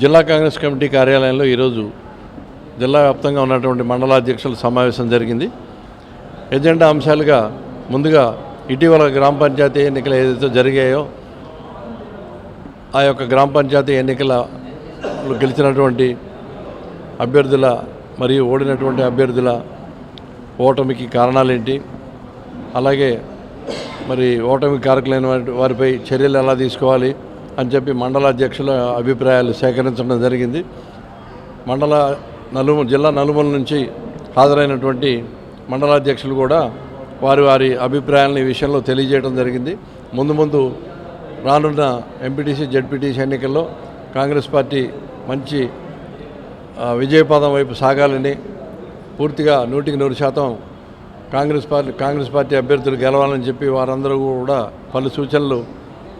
జిల్లా కాంగ్రెస్ కమిటీ కార్యాలయంలో ఈరోజు జిల్లా వ్యాప్తంగా ఉన్నటువంటి మండలాధ్యక్షుల సమావేశం జరిగింది. ఎజెండా అంశాలుగా ముందుగా ఇటీవల గ్రామ పంచాయతీ ఎన్నికలు ఏదైతే జరిగాయో ఆ యొక్క గ్రామ పంచాయతీ ఎన్నికల గెలిచినటువంటి అభ్యర్థుల మరియు ఓడినటువంటి అభ్యర్థుల ఓటమికి కారణాలేంటి? అలాగే మరి ఓటమి కారకులైన వారి- వారిపై చర్యలు ఎలా తీసుకోవాలి అని చెప్పి మండల అధ్యక్షుల అభిప్రాయాలు సేకరించడం జరిగింది. మండల నలుము జిల్లా నలుమూల నుంచి హాజరైనటువంటి మండలాధ్యక్షులు కూడా వారి వారి అభిప్రాయాలను ఈ విషయంలో తెలియజేయడం జరిగింది. ముందు ముందు రానున్న ఎంపీటీసీ జడ్పీటీసీ ఎన్నికల్లో కాంగ్రెస్ పార్టీ మంచి విజయపాదం విజయపదం వైపు సాగాలని పూర్తిగా నూటికి నూరు శాతం కాంగ్రెస్ పార్టీ కాంగ్రెస్ పార్టీ అభ్యర్థులు గెలవాలని చెప్పి వారందరూ కూడా పలు సూచనలు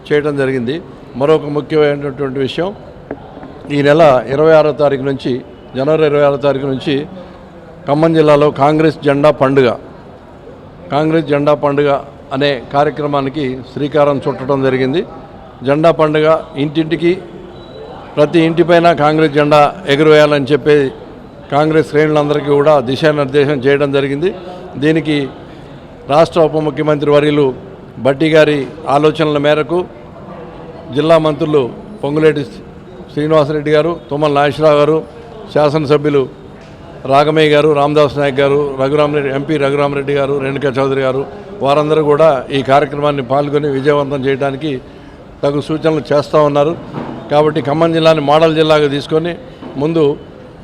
చేయడం జరిగింది. మరొక ముఖ్యమైనటువంటి విషయం ఈ నెల ఇరవై ఆరో తారీఖు నుంచి జనవరి ఇరవై ఆరో తారీఖు నుంచి ఖమ్మం జిల్లాలో కాంగ్రెస్ జెండా పండుగ కాంగ్రెస్ జెండా పండుగ అనే కార్యక్రమానికి శ్రీకారం చుట్టడం జరిగింది. జెండా పండుగ ఇంటింటికి ప్రతి ఇంటిపైన కాంగ్రెస్ జెండా ఎగురవేయాలని చెప్పే కాంగ్రెస్ శ్రేణులందరికీ కూడా దిశానిర్దేశం చేయడం జరిగింది. దీనికి రాష్ట్ర ఉప ముఖ్యమంత్రి వర్యులు బట్టి గారి ఆలోచనల మేరకు జిల్లా మంత్రులు పొంగులేటి శ్రీనివాసరెడ్డి గారు తుమ్మల నాగేశ్వరరావు గారు శాసనసభ్యులు రాగమయ్య గారు రామదాస్ నాయక్ గారు రఘురామరెడ్డి ఎంపీ రఘురామరెడ్డి గారు రేణుకా చౌదరి గారు వారందరూ కూడా ఈ కార్యక్రమాన్ని పాల్గొని విజయవంతం చేయడానికి తగు సూచనలు చేస్తూ ఉన్నారు. కాబట్టి ఖమ్మం జిల్లాని మోడల్ జిల్లాగా తీసుకొని ముందు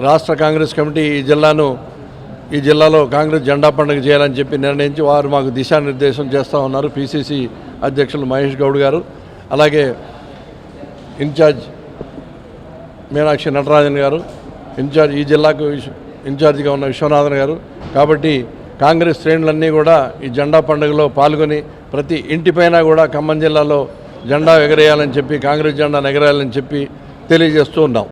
రాష్ట్ర కాంగ్రెస్ కమిటీ ఈ జిల్లాను ఈ జిల్లాలో కాంగ్రెస్ జెండా పండుగ చేయాలని చెప్పి నిర్ణయించి వారు మాకు దిశానిర్దేశం చేస్తూ ఉన్నారు పిసిసి అధ్యక్షులు మహేష్ గౌడ్ గారు. అలాగే ఇన్ఛార్జ్ మీనాక్షి నటరాజన్ గారు ఇన్ఛార్జ్ ఈ జిల్లాకు ఇన్ఛార్జిగా ఉన్న విశ్వనాథన్ గారు. కాబట్టి కాంగ్రెస్ శ్రేణులన్నీ కూడా ఈ జెండా పండుగలో పాల్గొని ప్రతి ఇంటిపైన కూడా ఖమ్మం జిల్లాలో జెండా ఎగరేయాలని చెప్పి కాంగ్రెస్ జెండాను ఎగరేయాలని చెప్పి తెలియజేస్తూ ఉన్నాం.